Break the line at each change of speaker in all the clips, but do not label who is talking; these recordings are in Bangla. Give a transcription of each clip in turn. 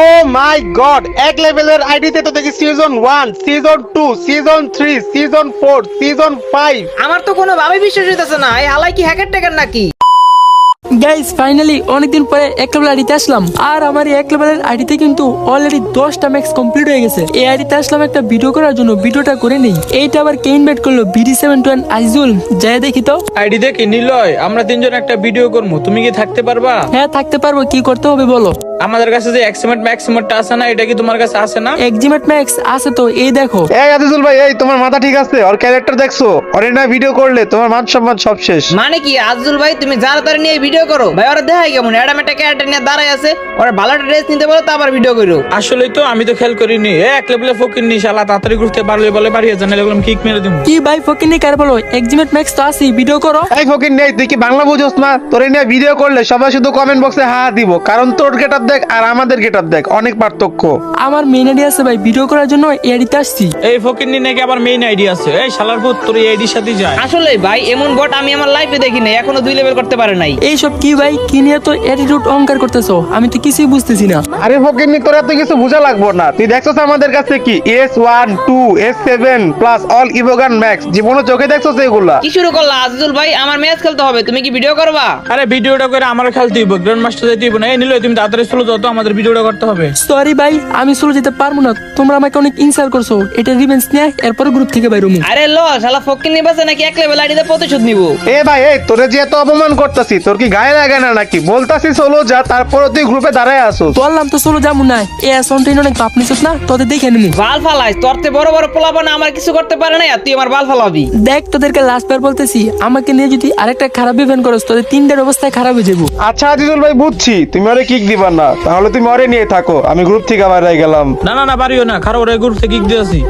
ও মাই গড এক লেভেলের আইডিতে তো দেখি season one season two season three season four season five
আমার তো কোনো ভাবে বিশ্বাস হইতেছে না এই হালাই কি হ্যাকার ট্যাকার নাকি?
গাইস ফাইনালি অনেকদিন পরে এক লেভেল আইডিতে আসলাম। আর আমার এক লেভেলের আইডিতে কিন্তু অলরেডি দশটা ম্যাক্স কমপ্লিট হয়ে গেছে। এই আইডিতে আসলাম একটা ভিডিও করার জন্য ভিডিওটা করে নেই। এইটা আবার কে ইনভাইট করল? বিডি সেভেন টু আইজুল যাই দেখি তো।
আইডি দেখি নিলয় আমরা তিনজন একটা ভিডিও করব তুমি কি থাকতে পারবা?
হ্যাঁ থাকতে পারব কি করতে হবে বলো।
আমাদের কাছে যে এক্সিমেট ম্যাক্সিমেটটা আছে না এটা কি তোমার কাছে আছে না?
এক্সিমেট ম্যাক্স আছে তো এই দেখো।
এই আজিজুল ভাই এই তোমার মাথা ঠিক আছে? ওর ক্যারেক্টার দেখছ? ওর না ভিডিও করলে তোমার মান সম্মান সব শেষ।
মানে কি আজদুল ভাই তুমি যারা তারা নিয়ে ভিডিও করো? ভাই ওরা দেখাই কেমন? অ্যাডাম একটা ক্যারেক্টার নিয়ে দাঁড়ায় আছে ওরা ভালো একটা ড্রেস নিতে বলো তো আবার ভিডিও করো।
আসলেই তো আমি তো খেয়াল করিনি। এ এক লেভেলে ফকির নি শালা তাড়াতাড়ি ঘুরতে পারলে বলে বাড়িয়ে জানালে এগুলো কিক মেরে দিবো
কি ভাই ফকিনি কার বলো? এক্সিমেট ম্যাক্স তো আছে ভিডিও করো।
এই ফকির নেই তুই কি বাংলা বুঝোস না? তোর নিয়ে ভিডিও করলে সবাই শুধু কমেন্ট বক্সে হা দিব। কারণ তোর গেটআপ দেখ আর আমাদের গেটআপ দেখ অনেক পার্থক্য।
আমার মেন আইডি আছে ভাই ভিডিও করার জন্য এই আইডিতে আসছি।
এই ফকির নি নাকি আবার মেইন আইডি আছে। এই শালার পুত তোর এই আইডির সাথে যায়।
আসলে ভাই এমন বট আমি আমার লাইফে দেখি নাই এখনও দুই লেভেল করতে পারে নাই।
এইসব কি ভাই? কি নিয়ে তো অ্যাটিটিউড অহংকার করতেছো? আমি তো কিছুই বুঝতেছি না।
আরে ফকির নি তোরা তো কিছু বোঝা লাগবো না। তুই দেখছস আমাদের কাছে কি? S one two S seven plus all evo gun max জীবনে চোখে দেখছস এগুলা?
কি শুরু করলা আজদুল ভাই? আমার ম্যাচ খেলতে হবে তুমি কি ভিডিও করবা?
আরে ভিডিওটা করে আমার খেলতে হইব গ্র্যান্ড মাস্টার যেতে হইব না। এই নিলয় তুমি তাড়াতাড়ি চলো। যাও তো আমাদের ভিডিওটা করতে হবে।
সরি ভাই আমি চলে যেতে পারব না। তোমরা আমাকে অনেক ইনসাল্ট করছ। এটা রিভেন্স নিয়ে এরপরে গ্রুপ থেকে বাইরে হব।
আরে ল শালা ফকির নিবাসে নাকি এক লেভেল আইডিতে প্রতিশোধ নিবো?
এ ভাই এই তোরে যে এত অপমান করতাছি তোর কি গায়ে লাগে না নাকি? বলতাছি চলো যা তারপরে তুই গ্রুপে দাঁড়ায় আসো
বললাম তো চলো যাব না। এ অ্যাসাউন্টেন অনেক বাপ নিছত না তোদের দেখে নিমু।
বাল ফালাই তোর তে বড় বড় পোলাবো না আমার কিছু করতে পারে না আর তুই আমার বাল ফালাবি।
দেখ তোদেরকে লাস্ট বার বলতেছি আমাকে নিয়ে যদি আরেকটা খারাপ ইভেন্ট করস তোদের তিনটার অবস্থায় খারাপ হয়ে যাব।
আচ্ছা আজিজুল ভাই বুঝছি। তুমি আরে কিক দিবা না। তাহলে তুমি ওরে নিয়ে থাকো। আমি গ্রুপ থেকে আবার গেলাম।
না না না পারিও না। খারাপ ওরা গ্রুপ থেকে কিক দিয়েছি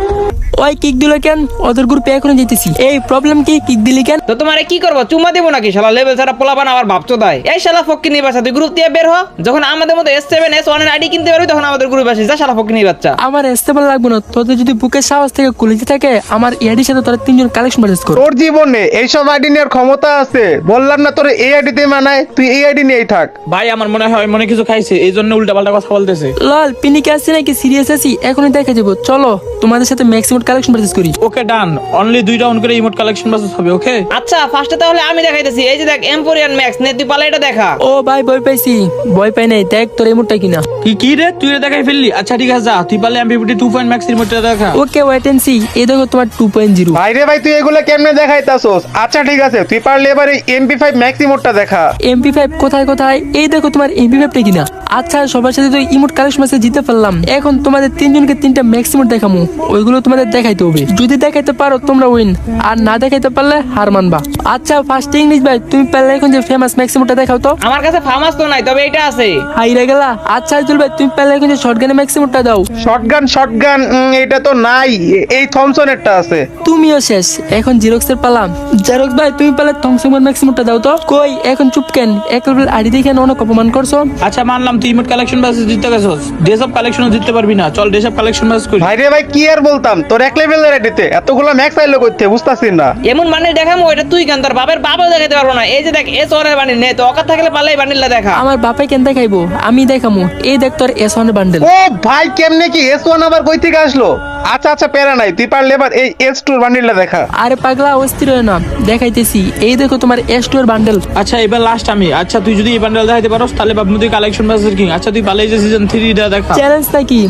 ওই কিক দিল কেন? ওদের গ্রুপে এখনও যেতেছি এই প্রবলেম কি? কিক দিলি কেন?
তো তোমারে কি করব? চুমা দেবো নাকি শালা? লেভেল ছাড়া পোলাবান আবার ভাবছ দেয় এই শালা ফকির নিবাসা তুই গ্রুপ দিয়ে বের হ। যখন আমাদের মতো এস সেভেন এস ওয়ানের আইডি কিনতে পারবি তখন আমাদের গ্রুপে আসিস। যা শালা ফকির বাচ্চা।
আমার এস্তেবল লাগবে না। তোদের যদি বুকের সাহস থেকে কুলিতে থাকে আমার এডির সাথে তোরা তিনজন কালেকশন পারচেস কর।
তোর জীবনে এইসব আইডি নেওয়ার ক্ষমতা আছে। বললাম না তোর এই আইডিতে মানায় তুই এই আইডি নিয়েই থাক।
ভাই আমার মনে হয় মনে কিছু খাইছে। এই জন্য উল্টা পাল্টা কথা বলতেছে।
লল পিনিকে আসছে নাকি? সিরিয়াস আছি? এখনই দেখা যাব। চলো তোমাদের সাথে ম্যাক্সিমাম কালেকশন পারচেস করি।
Okay done. অনলি দুই রাউন্ড করে ইমোট কালেকশন বাসেস হবে ওকে?
আচ্ছা ফার্স্টে তাহলে আমি দেখাইতেছি। এই যে দেখ এম্পোরিয়ান ম্যাক্স নে তুই পালা এটা দেখা।
ও ভাই ভয় পাইছি। ভয় পাই নাই। দেখ তোর এই মুডটা কিনা।
কি কি রে? তুই রে দেখাই ফেললি? আচ্ছা ঠিক আছে যা। তুই পারলে এমপিপিটি টু পয়েন্ট ম্যাক্স রিমোটটা দেখা।
ওকে ওয়েট এন্ড সি এই দেখো তোমার টু পয়েন্ট জিরো
ভাইরে ভাই তুই এগুলো কেমনে দেখাইতাছস? আচ্ছা ঠিক আছে তুই পারলে এবার এই এমপি ফাইভ ম্যাক্সিমোরটা দেখা।
এমপি ফাইভ কোথায় কোথায়? এই দেখো তোমার এমপি ফাইভটা কিনা। আচ্ছা সবার সাথে তো ইমোট কালেকশন মাসে জিতে পারলাম এখন তোমাদের তিনজনকে তিনটা ম্যাক্সিমাম দেখামু। ওইগুলো তোমাদের দেখাইতে হবে। যদি দেখাইতে পারো তোমরা উইন আর না দেখাইতে পারলে হার মানবা। আচ্ছা ফার্স্ট ইংলিশ ভাই তুমি পারলে এখন যে ফেমাস ম্যাক্সিমামটা দেখাও তো।
আমার কাছে ফার্মাস তো নাই তবে এটা আছে।
হাইরে গেলা। আচ্ছা আইজুল ভাই তুমি পারলে এখন যে শর্টগানের ম্যাক্সিমামটা দাও।
শটগান শটগান এটা তো নাই। এই থমসনেরটা আছে।
তুমিও শেষ। এখন জিরক্সের পালাম জেরক্স ভাই তুমি পারলে থংসমের ম্যাক্সিমামটা দাও তো। কই এখন চুপ কেন? এক লেভেল আইডি দেখে অনেক অপমান করছ।
আচ্ছা মানলাম তুই ইমোট কালেকশন বাসেস জিততে গেছস? ড্রেস কালেকশনও জিততে পারবি না। চল ড্রেস কালেকশন বাসেস করি।
ভাইরে ভাই কি আর বলতাম? তোর এক লেভেলের এডিতে এতগুলো ম্যাক্স আইলো করতে বুঝতাছিস না?
এমন মানে দেখামো এটা তুই কেন? তোর বাপের বাবাও দেখাতে পারব না। এই যে দেখ এস ওয়ানের বান্ডিল নে তো অকাত থাকলে পালাই বান্ডিলটা দেখা।
আমার বাপাই কেন দেখাইবো? আমি দেখামু। এই দেখ তোর এস ওয়ান বান্ডেল
ও ভাই কেমনে কি এস ওয়ান আবার কই থেকে আসলো? আচ্ছা আচ্ছা প্যারা নাই। তুই পারলে এবার এই এস টুর বান্ডিলটা দেখা।
আরে পাগলা অস্থির হয়ে না দেখাইতেছি। এই দেখো তোমার এস টু এর বান্ডেল
আচ্ছা এবার লাস্ট আমি। আচ্ছা তুই যদি এই বান্ডেল দেখাইতে পারোস তাহলে ভাবনু তুই কালেকশন বাসেস কিং আচ্ছা তুই পালে যে সিজন থ্রি দেখা।
চ্যালেঞ্জ নাকি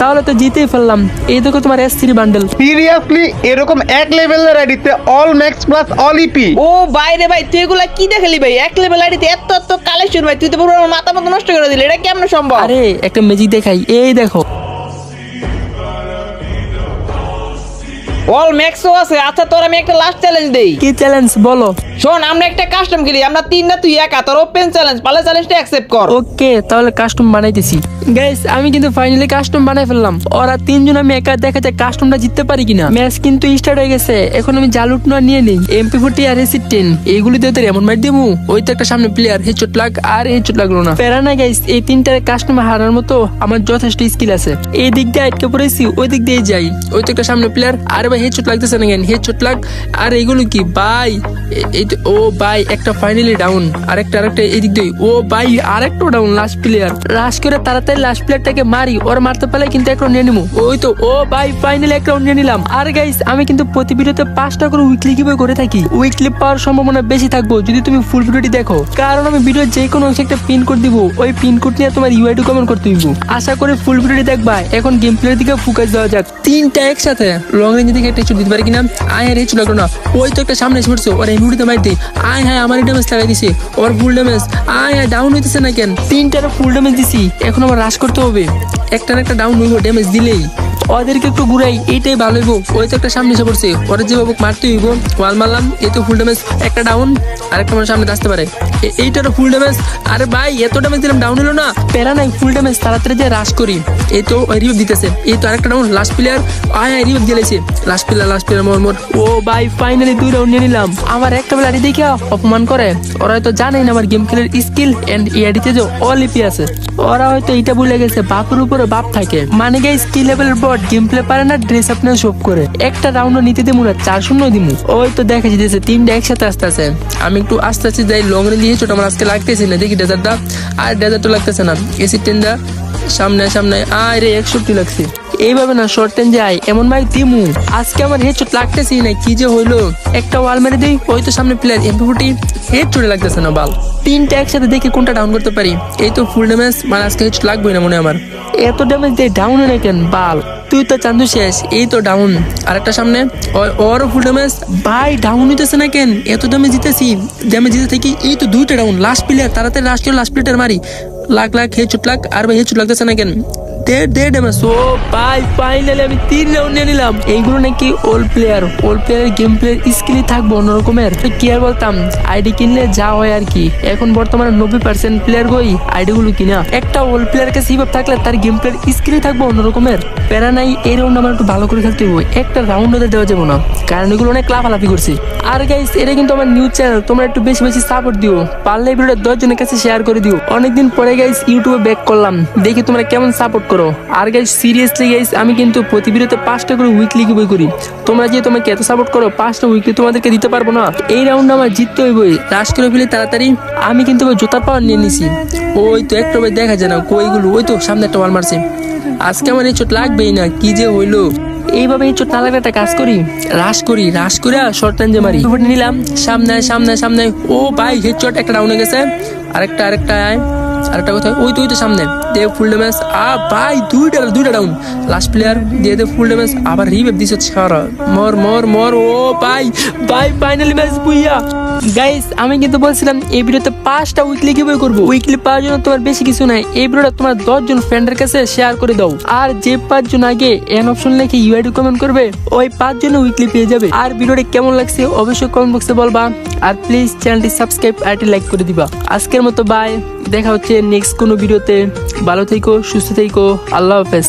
তাহলে তো জিতেই ফেললাম। এই দেখো তোমার এস থ্রি বান্ডেল
সিরিয়াসলি এরকম এক লেভেলের আইডিতে all max plus all EP
ও বাইরে ভাই তুই এগুলা কি দেখালি ভাই? এক লেভেল আইডিতে এত এত কালেকশন ভাই। তুই তো পুরো আমার মাথা মতো নষ্ট করে দিলি। এটা কেমন সম্ভব?
আরে একটা ম্যাজিক দেখাই। এই দেখো।
অল ম্যাক্সও আছে আচ্ছা তোর আমি একটা লাস্ট চ্যালেঞ্জ দেই।
কি চ্যালেঞ্জ বলো।
শোন আমরা একটা কাস্টম খেলি আমরা তিন না তুই একা তোর ওপেন চ্যালেঞ্জ পালে চ্যালেঞ্জটা অ্যাকসেপ্ট কর।
ওকে তাহলে কাস্টম বানাইতেছি। গাইস আমি কিন্তু ফাইনালি কাস্টম বানাই ফেললাম। ওরা তিনজন আমি একা দেখা যায় কাস্টমটা জিততে পারি কিনা। ম্যাচ কিন্তু স্টার্ট হয়ে গেছে এখন আমি জালুট না নিয়ে নিই। এমপি ফোর্টি আর এসি টেন এইগুলি দিয়ে তোর এমন মার দিমু ওই তো একটা সামনে প্লেয়ার হে চোট লাগ আর এই চোট লাগল না। প্যারা না গাইস এই তিনটার কাস্টমার হারার মতো আমার যথেষ্ট স্কিল আছে। এই দিক দিয়ে আটকে পড়েছি ওই দিক দিয়ে যাই। ওই তো একটা সামনে প্লেয়ার আর ভাই হে চোট লাগতেছে না কেন? হে চোট লাগ আর এইগুলো কি? ভাই এই তো- ও ভাই একটা ফাইনালি ডাউন আরেকটা আরেকটা এদিক দিয়ে। ও ভাই আরেকটা ডাউন লাস্ট প্লেয়ার লাস্ট করে তাড়াতাড়ি লাস্ট প্লেয়ারটাকে মারি ওর মারতে পারলে কিন্তু এক রাউন্ড নিয়ে নিবো ওই তো ও ভাই ফাইনালি এক রাউন্ড নিয়ে নিলাম। আর গাইস আমি কিন্তু প্রতি ভিডিওতে পাঁচটা করে উইকলি কীভাবে করে থাকি। উইকলি পাওয়ার সম্ভাবনা বেশি থাকব যদি তুমি ফুল ভিডিওটি দেখো। কারণ আমি ভিডিও যে কোনো অংশে একটা পিন কোড দিব ওই পিন কোড নিয়ে তোমার ইউআইডি কমেন্ট করতে দিব আশা করি ফুল ভিডিওটি দেখবা। এখন গেম প্লের দিকে ফোকাস দেওয়া যাক। তিনটা একসাথে লং রেঞ্জ দিতে কিনা? আয় লাগল না ওই তো একটা সামনে ওর মার দিই আয় হ্যাঁ আমার ড্যামেজ লাগাই দিছে। ওর ফুল ড্যামেজ আয় হ্যাঁ ডাউন হইতেছে না কেন? তিনটার ফুল ড্যামেজ দিছি। এখন আবার রাশ করতে হবে। একটা একটা ডাউন হইব ড্যামেজ দিলেই। ওদেরকে একটু ঘুরাই এইটাই ভালো হইব। ওই তো একটা সামনে এসে পড়ছে। ওরা যেভাবে মারতে হইব। ওয়াল মারলাম এই তো ফুল ড্যামেজ একটা ডাউন আর একটা আমার সামনে আসতে পারে। ফুল আরে ভাই, এত দিলাম ডাউন হলো না। প্যারা নাই ফুল তাড়াতাড়ি যে রাশ করি। এই তো দিতেছে। এই তো আরেকটা ডাউন লাস্ট প্লেয়ার আয় আয় last player last player more ও ভাই ফাইনালি দুই রাউন্ড নিয়ে নিলাম। আমার একটা দেখে অপমান করে। ওরা হয়তো আমার গেম স্কিল এন্ড যে আছে। ওরা হয়তো এটা ভুলে গেছে, বাপের উপরে বাপ থাকে। মানে গাই স্কিল লেভেলের বট গেম প্লে পারে না ড্রেস আপনার শোপ করে। একটা রাউন্ড নিতে দিমু না, চার শূন্য দিমু। ওই তো দেখা যেতেছে তিনটা একসাথে আসতে আছে আমি একটু আস্তে আস্তে যাই লং রেঞ্জ ছোট আমার আজকে লাগতেছে না। দেখি ডেজার্টটা আর ডেজার্টও লাগতেছে না। এসি টেনটা সামনে সামনে। আয় আরে একষট্টি লাগছে। এইভাবে না শর্ট টেন যায়। এমন ভাই দিমু। আজকে আমার হেডশট লাগতেছেই না কি যে হইল? একটা ওয়াল মেরে দিই, ওই তো সামনে প্লেয়ার এমপি ফুটি হেড চলে লাগতেছে না বাল তিনটা একসাথে দেখি কোনটা ডাউন করতে পারি? এই তো ফুল ড্যামেজ মানে আজকে হেডশট লাগবেই না মনে আমার। এত ড্যামেজ দিয়ে ডাউন না কেন বাল তুই তো চান্দু শেষ, এই তো ডাউন আরেকটা সামনে ও- ওরও ফুল ড্যামেজ ভাই ডাউন হইতেছে না কেন? এত ড্যামেজ জিতেছি। ড্যামেজ জিতে থাকি, এই তো দুইটা ডাউন লাস্ট প্লেয়ার তাড়াতাড়ি লাস্ট লাস্ট প্লেয়ার মারি। লাখ লাখ হেডশট লাখ আর ভাই হেডশট লাগতেছে না কেন? দেড় দেড় ড্যামেজ ও ভাই ফাইনালি আমি তিন রাউন্ড নিয়ে নিলাম। এইগুলো নাকি old player old player game player স্কিলই থাকব অন্যরকমের। কি আর বলতাম? আইডি কিনলে যা হয় আর কি। এখন বর্তমানে নব্বই পার্সেন্ট প্লেয়ার গই আইডি গুলো কিনা। একটা ওল্ড প্লেয়ার কাছে হিসাব থাকলে তার গেম প্লেয়ার স্কিলই থাকব অন্যরকমের। প্যারা নাই এই রাউন্ড আমার একটু ভালো করে থাকতে হবে একটা রাউন্ড ওদের দেওয়া যাবে না। কারণ এগুলো অনেক লাফালাফি করছি। আর গাইস এটা কিন্তু আমার নিউজ চ্যানেল তোমরা একটু বেশি বেশি সাপোর্ট দিও। পারলে ভিডিওটা দশ জনের কাছে শেয়ার করে দিও। অনেকদিন পরে গাইস ইউটিউবে ব্যাক করলাম। দেখি তোমরা কেমন সাপোর্ট করো। আর গাইস সিরিয়াসলি গাইস আমি কিন্তু প্রতি ভিডিওতে পাঁচটা করে উইকলি বই করি। তোমরা যে তোমাকে এত সাপোর্ট করো, পাঁচটা উইকলি তোমাদেরকে দিতে পারব না। এই রাউন্ড আমার জিততে হইবই রাশ করে ফেলি তাড়াতাড়ি। আমি কিন্তু জোতার পাওয়ার নিয়ে নিছি। ওই তো একটা দেখা যায় না, কইগুলো, ওই তো সামনে একটা ওয়াল মারছে। আজকে আমার এই চোট লাগবেই না, কি যে হইল। এইভাবে এই চোট না লাগলে একটা কাজ করি, রাশ করি, রাশ করে শর্ট রেঞ্জে মারি। ভোট নিলাম, সামনে সামনে সামনে। ও ভাই হেড চট একটা ডাউনে গেছে। আরেকটা আরেকটা, আয়। আরেকটা কোথায় ওই তো ওই তো সামনে। দে ফুল ড্যামেজ আ ভাই, দুইটা দুইটা ডাউন লাস্ট প্লেয়ার দিয়ে দে ফুল ড্যামেজ আবার রিভেপ দিছে ছাড়া। মর মর মর, ও ভাই ভাই ফাইনালি ম্যাচ বুইয়া। গাইস আমি কিন্তু বলছিলাম, এই ভিডিওতে পাঁচটা উইকলি কীভাবে করব। উইকলি পাওয়ার জন্য তোমার বেশি কিছু নাই। এই ভিডিওটা তোমার দশ জন ফ্রেন্ডের কাছে শেয়ার করে দাও। আর যে পাঁচজন আগে এন অপশন লিখে ইউআইডি কমেন্ট করবে, ওই পাঁচজন উইকলি পেয়ে যাবে। আর ভিডিওটা কেমন লাগছে অবশ্যই কমেন্ট বক্সে বলবা। আর প্লিজ চ্যানেলটি সাবস্ক্রাইব আর লাইক করে দিবা। আজকের মতো বাই দেখা হচ্ছে নেক্সট কোনো ভিডিওতে। ভালো থেকো, সুস্থ থেকো। আল্লাহ হাফেজ।